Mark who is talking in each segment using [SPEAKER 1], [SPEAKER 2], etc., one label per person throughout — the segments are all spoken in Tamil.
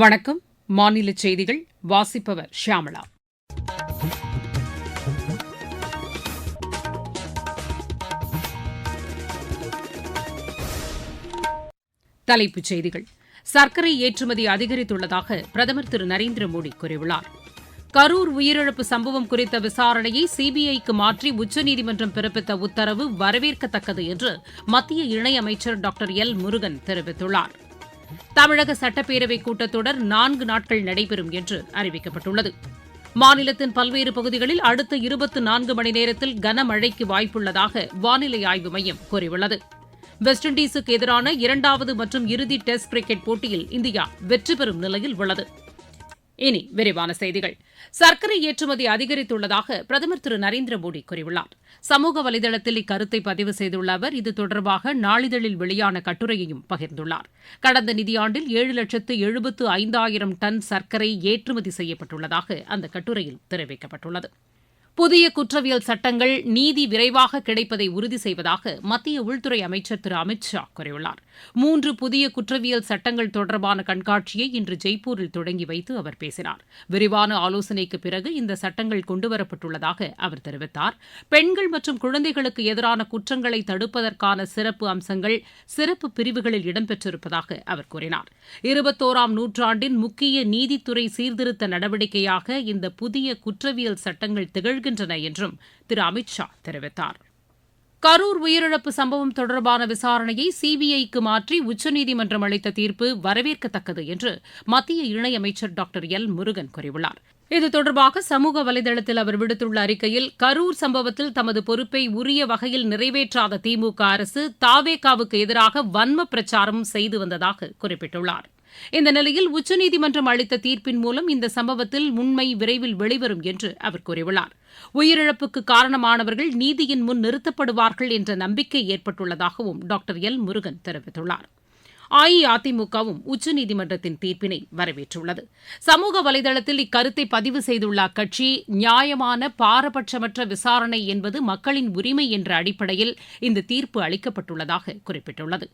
[SPEAKER 1] வணக்கம் மாநில செய்திகள் வாசிப்பவர் ஷியாமளா தலைப்புச் செய்திகள் சர்க்கரை ஏற்றுமதி அதிகரித்துள்ளதாக பிரதமர் திரு நரேந்திர மோடி கூறியுள்ளார் கரூர் உயிரிழப்பு சம்பவம் குறித்த விசாரணையை சிபிஐக்கு மாற்றி உச்சநீதிமன்றம் பிறப்பித்த உத்தரவு வரவேற்கத்தக்கது என்று மத்திய இணையமைச்சர் டாக்டர் எல் முருகன் தெரிவித்துள்ளாா் தமிழக சட்டப்பேரவை கூட்டத்தொடர் நான்கு நாட்கள் நடைபெறும் என்று அறிவிக்கப்பட்டுள்ளது மாநிலத்தின் பல்வேறு பகுதிகளில் அடுத்த இருபத்தி நான்கு மணி நேரத்தில் கனமழைக்கு வாய்ப்புள்ளதாக வானிலை ஆய்வு மையம் கூறியுள்ளது வெஸ்ட் இண்டீஸுக்கு எதிரான இரண்டாவது மற்றும் இறுதி டெஸ்ட் கிரிக்கெட் போட்டியில் இந்தியா வெற்றி பெறும் நிலையில் உள்ளது இனி விரிவான செய்திகள் சர்க்கரை ஏற்றுமதி அதிகரித்துள்ளதாக பிரதமர் திரு நரேந்திர மோடி கூறியுள்ளார் சமூக வலைதளத்தில் இக்கருத்தை பதிவு செய்துள்ள அவர் இது தொடர்பாக நாளிதழில் வெளியான கட்டுரையையும் பகிர்ந்துள்ளார் கடந்த நிதியாண்டில் ஏழு லட்சத்து எழுபத்து ஐந்தாயிரம் டன் சர்க்கரை ஏற்றுமதி செய்யப்பட்டுள்ளதாக அந்த கட்டுரையில் தெரிவிக்கப்பட்டுள்ளது புதிய குற்றவியல் சட்டங்கள் நீதி விரைவாக கிடைப்பதை உறுதி செய்வதாக மத்திய உள்துறை அமைச்சர் திரு அமித் ஷா கூறியுள்ளார் மூன்று புதிய குற்றவியல் சட்டங்கள் தொடர்பான கண்காட்சியை இன்று ஜெய்ப்பூரில் தொடங்கி வைத்து அவர் பேசினார் விரிவான ஆலோசனைக்கு பிறகு இந்த சட்டங்கள் கொண்டுவரப்பட்டுள்ளதாக அவர் தெரிவித்தார் பெண்கள் மற்றும் குழந்தைகளுக்கு எதிரான குற்றங்களை தடுப்பதற்கான சிறப்பு அம்சங்கள் சிறப்பு பிரிவுகளில் இடம்பெற்றிருப்பதாக அவர் கூறினார் இருபத்தோராம் நூற்றாண்டின் முக்கிய நீதித்துறை சீர்திருத்த நடவடிக்கையாக இந்த புதிய குற்றவியல் சட்டங்கள் திகழ்கின்றன என்றும் திரு அமித் ஷா தெரிவித்தாா் கரூர் உயிரிழப்பு சம்பவம் தொடர்பான விசாரணையை சிபிஐக்கு மாற்றி உச்சநீதிமன்றம் அளித்த தீர்ப்பு வரவேற்கத்தக்கது என்று மத்திய இணையமைச்சர் டாக்டர் எல் முருகன் கூறியுள்ளார் இது தொடர்பாக சமூக வலைதளத்தில் அவர் விடுத்துள்ள அறிக்கையில் கரூர் சம்பவத்தில் தமது பொறுப்பை உரிய வகையில் நிறைவேற்றாத திமுக அரசு தாவேகாவுக்கு எதிராக வன்ம பிரச்சாரம் செய்து வந்ததாக குறிப்பிட்டுள்ளார் இந்த நிலையில் உச்சநீதிமன்றம் அளித்த தீர்ப்பின் மூலம் இந்த சம்பவத்தில் உண்மை விரைவில் வெளிவரும் என்று அவர் கூறியுள்ளார் உயிரிழப்புக்கு காரணமானவர்கள் நீதியின் முன் நிறுத்தப்படுவார்கள் என்ற நம்பிக்கை ஏற்பட்டுள்ளதாகவும் டாக்டர் எல் முருகன் தெரிவித்துள்ளார் அஇஅதிமுகவும் உச்சநீதிமன்றத்தின் தீர்ப்பினை வரவேற்றுள்ளது சமூக வலைதளத்தில் இக்கருத்தை பதிவு செய்துள்ள அக்கட்சி நியாயமான பாரபட்சமற்ற விசாரணை என்பது மக்களின் உரிமை என்ற அடிப்படையில் இந்த தீர்ப்பு அளிக்கப்பட்டுள்ளதாக குறிப்பிட்டுள்ளது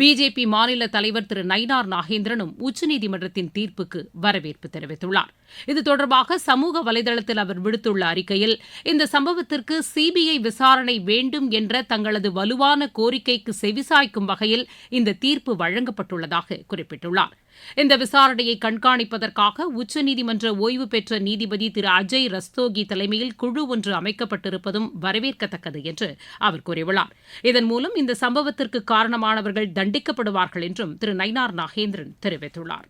[SPEAKER 1] பிஜேபி மாநில தலைவர் திரு நயினார் நாகேந்திரனும் உச்சநீதிமன்றத்தின் தீர்ப்புக்கு வரவேற்பு தெரிவித்துள்ளார் இது தொடர்பாக சமூக வலைதளத்தில் அவர் விடுத்துள்ள அறிக்கையில் இந்த சம்பவத்திற்கு சிபிஐ விசாரணை வேண்டும் என்ற தங்களது வலுவான கோரிக்கைக்கு செவிசாய்க்கும் வகையில் இந்த தீர்ப்பு வழங்கப்பட்டுள்ளதாக குறிப்பிட்டுள்ளாா் இந்த விசாரணையை கண்காணிப்பதற்காக உச்சநீதிமன்ற ஓய்வு பெற்ற நீதிபதி திரு அஜய் ரஸ்தோகி தலைமையில் குழு ஒன்று அமைக்கப்பட்டிருப்பதும் வரவேற்கத்தக்கது என்று அவர் கூறியுள்ளார் இதன் மூலம் இந்த சம்பவத்திற்கு காரணமானவர்கள் தண்டிக்கப்படுவார்கள் என்றும் திரு நைனார் நாகேந்திரன் தெரிவித்துள்ளார்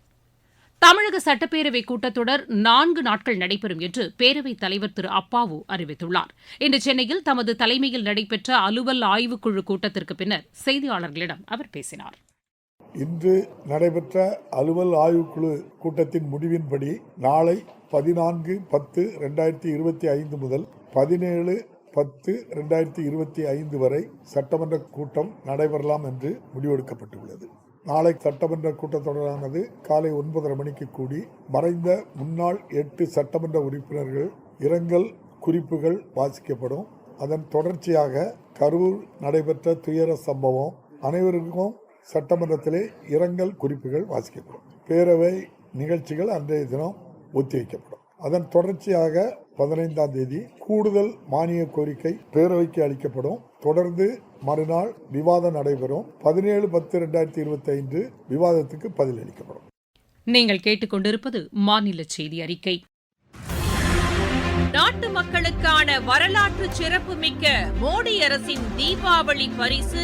[SPEAKER 1] தமிழக சட்டப்பேரவை கூட்டத்தொடர் நான்கு நாட்கள் நடைபெறும் என்று பேரவைத் தலைவர் திரு அப்பாவு அறிவித்துள்ளார் இன்று சென்னையில் தமது தலைமையில் நடைபெற்ற அலுவல் ஆய்வுக்குழு கூட்டத்திற்கு பின்னர் செய்தியாளர்களிடம் அவர் பேசினார்
[SPEAKER 2] இன்று நடைபெற்ற அலுவல் ஆய்வுக்குழு கூட்டத்தின் முடிவின்படி நாளை பதினான்கு பத்து ரெண்டாயிரத்தி இருபத்தி ஐந்து முதல் பதினேழு பத்து ரெண்டாயிரத்தி இருபத்தி ஐந்து வரை சட்டமன்ற கூட்டம் நடைபெறலாம் என்று முடிவெடுக்கப்பட்டுள்ளது நாளை சட்டமன்ற கூட்டத்தொடரானது காலை ஒன்பதரை மணிக்கு கூடி மறைந்த முன்னாள் எட்டு சட்டமன்ற உறுப்பினர்கள் இரங்கல் குறிப்புகள் வாசிக்கப்படும் அதன் தொடர்ச்சியாக கரூர் நடைபெற்ற துயர சம்பவம் அனைவருக்கும் சட்டமன்றத்திலே இரங்கல் குறிப்புகள் வாசிக்கப்படும் பேரவை நிகழ்ச்சிகள் அன்றைய தினம் ஒத்திவைக்கப்படும் அதன் தொடர்ச்சியாக பதினைந்தாம் தேதி கூடுதல் மானிய கோரிக்கை பேரவைக்கு அளிக்கப்படும் தொடர்ந்து மறுநாள் விவாதம் நடைபெறும் பதினேழு பத்து ரெண்டாயிரத்தி இருபத்தி ஐந்து விவாதத்துக்கு அளிக்கப்படும்
[SPEAKER 1] நீங்கள் கேட்டுக்கொண்டிருப்பது மாநில செய்தி அறிக்கை
[SPEAKER 3] நாட்டு மக்களுக்கான வரலாற்று சிறப்புமிக்க மோடி அரசின் தீபாவளி பரிசு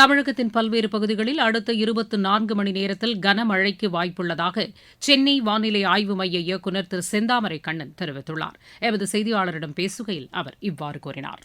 [SPEAKER 1] தமிழகத்தின் பல்வேறு பகுதிகளில் அடுத்த இருபத்தி நான்கு மணி நேரத்தில் கனமழைக்கு வாய்ப்புள்ளதாக சென்னை வானிலை ஆய்வு மைய இயக்குநர் திரு செந்தாமரை கண்ணன் தெரிவித்துள்ளார் எமது செய்தியாளரிடம் பேசுகையில் அவர் இவ்வாறு கூறினார்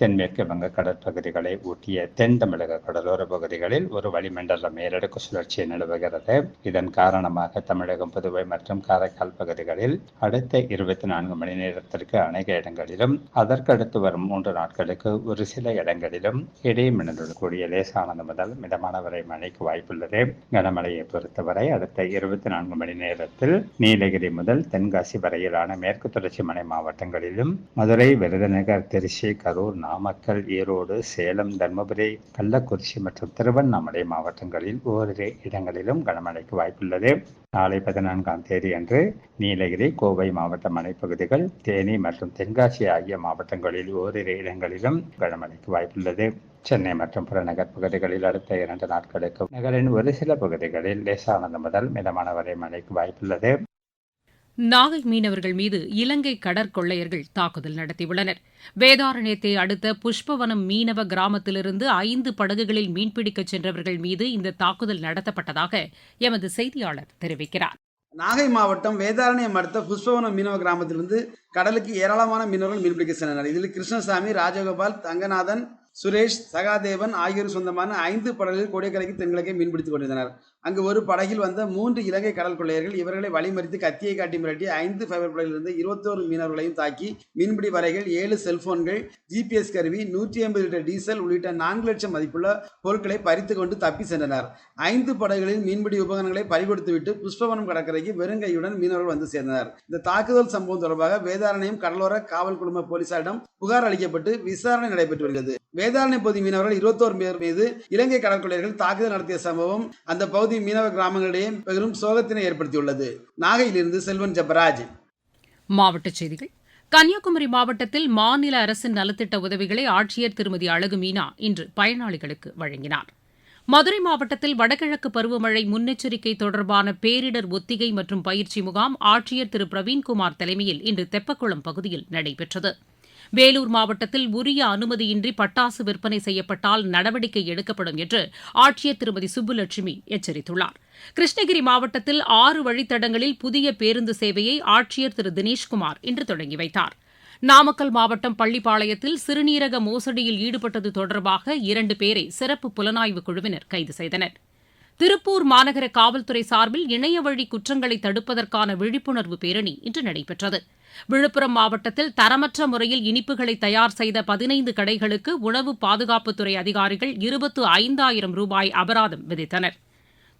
[SPEAKER 4] தென்மேற்கு வங்க கடற்பகுதிகளை ஊட்டிய தென் தமிழக கடலோர பகுதிகளில் ஒரு வளிமண்டல மேலடுக்கு சுழற்சி நிலவுகிறது இதன் காரணமாக தமிழகம் புதுவை மற்றும் காரைக்கால் பகுதிகளில் அடுத்த இருபத்தி நான்கு மணி நேரத்திற்கு அநேக இடங்களிலும் அதற்கடுத்து வரும் மூன்று நாட்களுக்கு ஒரு சில இடங்களிலும் இடைமின்னலுடன் கூடிய லேசானது முதல் மிதமான வரை மழைக்கு வாய்ப்புள்ளது கனமழையை பொறுத்தவரை அடுத்த இருபத்தி நான்கு மணி நேரத்தில் நீலகிரி முதல் தென்காசி வரையிலான மேற்கு தொடர்ச்சி மலை மாவட்டங்களிலும் மதுரை விருதுநகர் திருச்சி கரூர் நாமக்கல் ஈரோடு சேலம் தர்மபுரி கள்ளக்குறிச்சி மற்றும் திருவண்ணாமலை மாவட்டங்களில் ஓரிரு இடங்களிலும் கனமழைக்கு வாய்ப்புள்ளது நாளை பதினான்காம் தேதி அன்று நீலகிரி கோவை மாவட்ட மலைப்பகுதிகள் தேனி மற்றும் தென்காசி ஆகிய மாவட்டங்களில் ஓரிரு இடங்களிலும் கனமழைக்கு வாய்ப்புள்ளது சென்னை மற்றும் புறநகர் பகுதிகளில் அடுத்த இரண்டு நாட்களுக்கு நகரின் ஒரு சில பகுதிகளில் லேசானது முதல் மிதமான வரை மழைக்கு வாய்ப்புள்ளது
[SPEAKER 1] நாகை மீனவர்கள் மீது இலங்கை கடற்கொள்ளையர்கள் தாக்குதல் நடத்தியுள்ளனர் வேதாரண்யத்தை அடுத்த புஷ்பவனம் மீனவ கிராமத்திலிருந்து ஐந்து படகுகளில் மீன்பிடிக்கச் சென்றவர்கள் மீது இந்த தாக்குதல் நடத்தப்பட்டதாக எமது செய்தியாளர் தெரிவிக்கிறார்
[SPEAKER 5] நாகை மாவட்டம் வேதாரண்யம் அடுத்த புஷ்பவனம் மீனவ கிராமத்திலிருந்து கடலுக்கு ஏராளமான மீனவர்கள் மீன்பிடிக்க சென்றனர் இதில் கிருஷ்ணசாமி ராஜகோபால் தங்கநாதன் சுரேஷ் சகாதேவன் ஆகியோர் சொந்தமான ஐந்து படகுகள் கோடைக்கரைக்கு தென்கிழக்கை மீன்பிடித்துக் கொண்டிருந்தனர் அங்கு ஒரு படகில் வந்த மூன்று இலங்கை கடல் கொள்ளையர்கள் இவர்களை வழிமறித்து கத்தியை காட்டி மிரட்டி ஐந்து ஃபைபர் படகிலிருந்து இருபத்தோரு மீனவர்களையும் தாக்கி மீன்பிடி வரைகள் ஏழு செல்போன்கள் ஜிபிஎஸ் கருவி நூற்றி ஐம்பது லிட்டர் டீசல் உள்ளிட்ட நான்கு லட்சம் மதிப்புள்ள பொருட்களை பறித்து கொண்டு தப்பி சென்றனர் ஐந்து படகுகளில் மீன்பிடி உபகரணங்களை பறிகொடுத்துவிட்டு புஷ்பவனம் கடற்கரைக்கு வெறுங்கையுடன் மீனவர்கள் வந்து சேர்ந்தனர் இந்த தாக்குதல் சம்பவம் தொடர்பாக வேதாரணையம் கடலோர காவல் குழும போலீசாரிடம் புகார் அளிக்கப்பட்டு விசாரணை நடைபெற்று வருகிறது பகுதி மீனவர்கள் இருபத்தோரு பேர் மீது இலங்கை கடற்கொள்ளையர்கள் தாக்குதல் நடத்திய சம்பவம் அந்த பகுதி மீனவ கிராமங்களிடையே பெரும் சோகத்தினை ஏற்படுத்தியுள்ளது நாகையிலிருந்து செல்வன் ஜபராஜ்
[SPEAKER 1] மாவட்ட செய்திகள் கன்னியாகுமரி மாவட்டத்தில் மாநில அரசின் நலத்திட்ட உதவிகளை ஆட்சியர் திருமதி அழகு மீனா இன்று பயனாளிகளுக்கு வழங்கினார் மதுரை மாவட்டத்தில் வடகிழக்கு பருவமழை முன்னெச்சரிக்கை தொடர்பான பேரிடர் ஒத்திகை மற்றும் பயிற்சி முகாம் ஆட்சியர் திரு பிரவீன்குமார் தலைமையில் இன்று தெப்பக்குளம் பகுதியில் நடைபெற்றது வேலூர் மாவட்டத்தில் உரிய அனுமதியின்றி பட்டாசு விற்பனை செய்யப்பட்டால் நடவடிக்கை எடுக்கப்படும் என்று ஆட்சியர் திருமதி சுப்புலட்சுமி எச்சரித்துள்ளார் கிருஷ்ணகிரி மாவட்டத்தில் ஆறு வழித்தடங்களில் புதிய பேருந்து சேவையை ஆட்சியர் திரு தினேஷ்குமார் இன்று தொடங்கி வைத்தார் நாமக்கல் மாவட்டம் பள்ளிப்பாளையத்தில் சிறுநீரக மோசடியில் ஈடுபட்டது தொடர்பாக இரண்டு பேரை சிறப்பு புலனாய்வு குழுவினர் கைது செய்தனா் திருப்பூர் மாநகர காவல்துறை சார்பில் இணையவழி குற்றங்களை தடுப்பதற்கான விழிப்புணர்வு பேரணி இன்று நடைபெற்றது விழுப்புரம் மாவட்டத்தில் தரமற்ற முறையில் இனிப்புகளை தயார் செய்த பதினைந்து கடைகளுக்கு உணவு பாதுகாப்புத்துறை அதிகாரிகள் இருபத்து ஐந்தாயிரம் ரூபாய் அபராதம் விதித்தனா்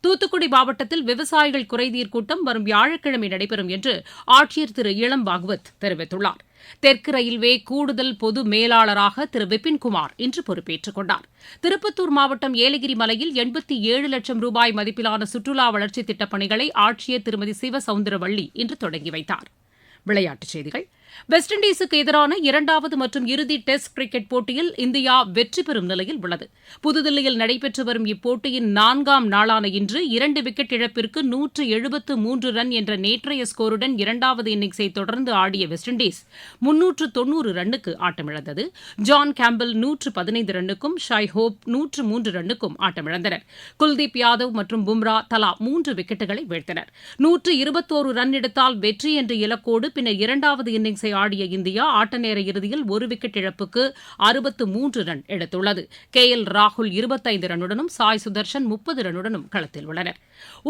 [SPEAKER 1] தூத்துக்குடி மாவட்டத்தில் விவசாயிகள் குறைதீர் கூட்டம் வரும் வியாழக்கிழமை நடைபெறும் என்று ஆட்சியர் திரு இளம் பாகவத் தெரிவித்துள்ளார் தெற்கு ரயில்வே கூடுதல் பொது மேலாளராக திரு விபின்குமார் இன்று பொறுப்பேற்றுக் கொண்டார் திருப்பத்தூர் மாவட்டம் ஏலகிரி மலையில் எண்பத்தி ஏழு லட்சம் ரூபாய் மதிப்பிலான சுற்றுலா வளர்ச்சித் திட்டப் பணிகளை ஆட்சியர் திருமதி சிவசவுந்தரவள்ளி இன்று தொடங்கி வைத்தார் விளையாட்டுச் செய்திகள் வெஸ்ட் இண்டீஸுக்கு எதிரான இரண்டாவது மற்றும் இறுதி டெஸ்ட் கிரிக்கெட் போட்டியில் இந்தியா வெற்றி பெறும் நிலையில் உள்ளது புதுதில்லியில் நடைபெற்று வரும் இப்போட்டியின் நான்காம் நாளான இன்று இரண்டு விக்கெட் இழப்பிற்கு நூற்று எழுபத்து மூன்று ரன் என்ற நேற்றைய ஸ்கோருடன் இரண்டாவது இன்னிங்ஸை தொடர்ந்து ஆடிய வெஸ்ட் இண்டீஸ் முன்னூற்று தொன்னூறு ரன்னுக்கு ஆட்டமிழந்தது ஜான் கேம்பிள் நூற்று பதினைந்து ரன்னுக்கும் ஷாய் ஹோப் நூற்று மூன்று ரன்னுக்கும் ஆட்டமிழந்தனர் குல்தீப் யாதவ் மற்றும் பும்ரா தலா மூன்று விக்கெட்டுகளை வீழ்த்தனர் நூற்று இருபத்தோரு ரன் எடுத்தால் வெற்றி என்ற இலக்கோடு பின்னர் இரண்டாவது இன்னிங்ஸ் இன்னிங்ஸை ஆடிய இந்தியா ஆட்ட நேர இறுதியில் ஒரு விக்கெட் இழப்புக்கு அறுபத்து மூன்று ரன் எடுத்துள்ளது கே எல் ராகுல் இருபத்தைந்து ரன்னுடனும் சாய் சுதர்ஷன் முப்பது ரன்னுடனும் களத்தில் உள்ளனர்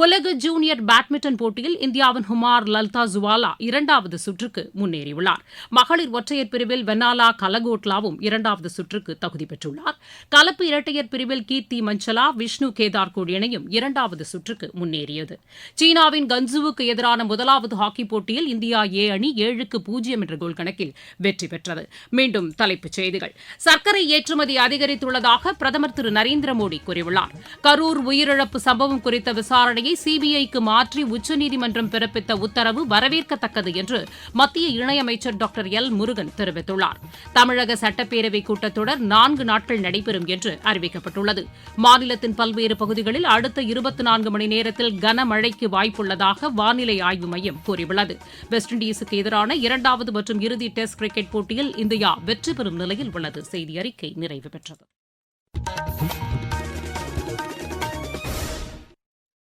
[SPEAKER 1] உலக ஜூனியர் பேட்மிண்டன் போட்டியில் இந்தியாவின் ஹுமார் லல்தா ஜுவாலா இரண்டாவது சுற்றுக்கு முன்னேறியுள்ளார் மகளிர் ஒற்றையர் பிரிவில் வெனாலா கலகோட்லாவும் இரண்டாவது சுற்றுக்கு தகுதி பெற்றுள்ளார் கலப்பு இரட்டையர் பிரிவில் கீர்த்தி மஞ்சலா விஷ்ணு கேதார்கூட் இணையும் இரண்டாவது சுற்றுக்கு முன்னேறியது சீனாவின் கன்சுவுக்கு எதிரான முதலாவது ஹாக்கிப் போட்டியில் இந்தியா ஏ அணி ஏழுக்கு பூஜ்ஜியம் பூஜ்ஜியம் என்ற கோல் கணக்கில் வெற்றி பெற்றது மீண்டும் தலைப்புச் செய்திகள் சர்க்கரை ஏற்றுமதி அதிகரித்துள்ளதாக பிரதமர் திரு நரேந்திர மோடி கூறியுள்ளார் கரூர் உயிரிழப்பு சம்பவம் குறித்த விசாரணையை சிபிஐக்கு மாற்றி உச்சநீதிமன்றம் பிறப்பித்த உத்தரவு வரவேற்கத்தக்கது என்று மத்திய இணையமைச்சர் டாக்டர் எல் முருகன் தெரிவித்துள்ளார் தமிழக சட்டப்பேரவை கூட்டத்தொடர் நான்கு நாட்கள் நடைபெறும் என்று அறிவிக்கப்பட்டுள்ளது மாநிலத்தின் பல்வேறு பகுதிகளில் அடுத்த இருபத்தி நான்கு மணி நேரத்தில் கனமழைக்கு வாய்ப்புள்ளதாக வானிலை ஆய்வு மையம் கூறியுள்ளது வெஸ்ட் இண்டீஸுக்கு எதிரான இரண்டாவது ஐந்தாவது மற்றும் இறுதி டெஸ்ட் கிரிக்கெட் போட்டியில் இந்தியா வெற்றி பெறும் நிலையில் உள்ளது செய்தி அறிக்கை நிறைவு பெற்றது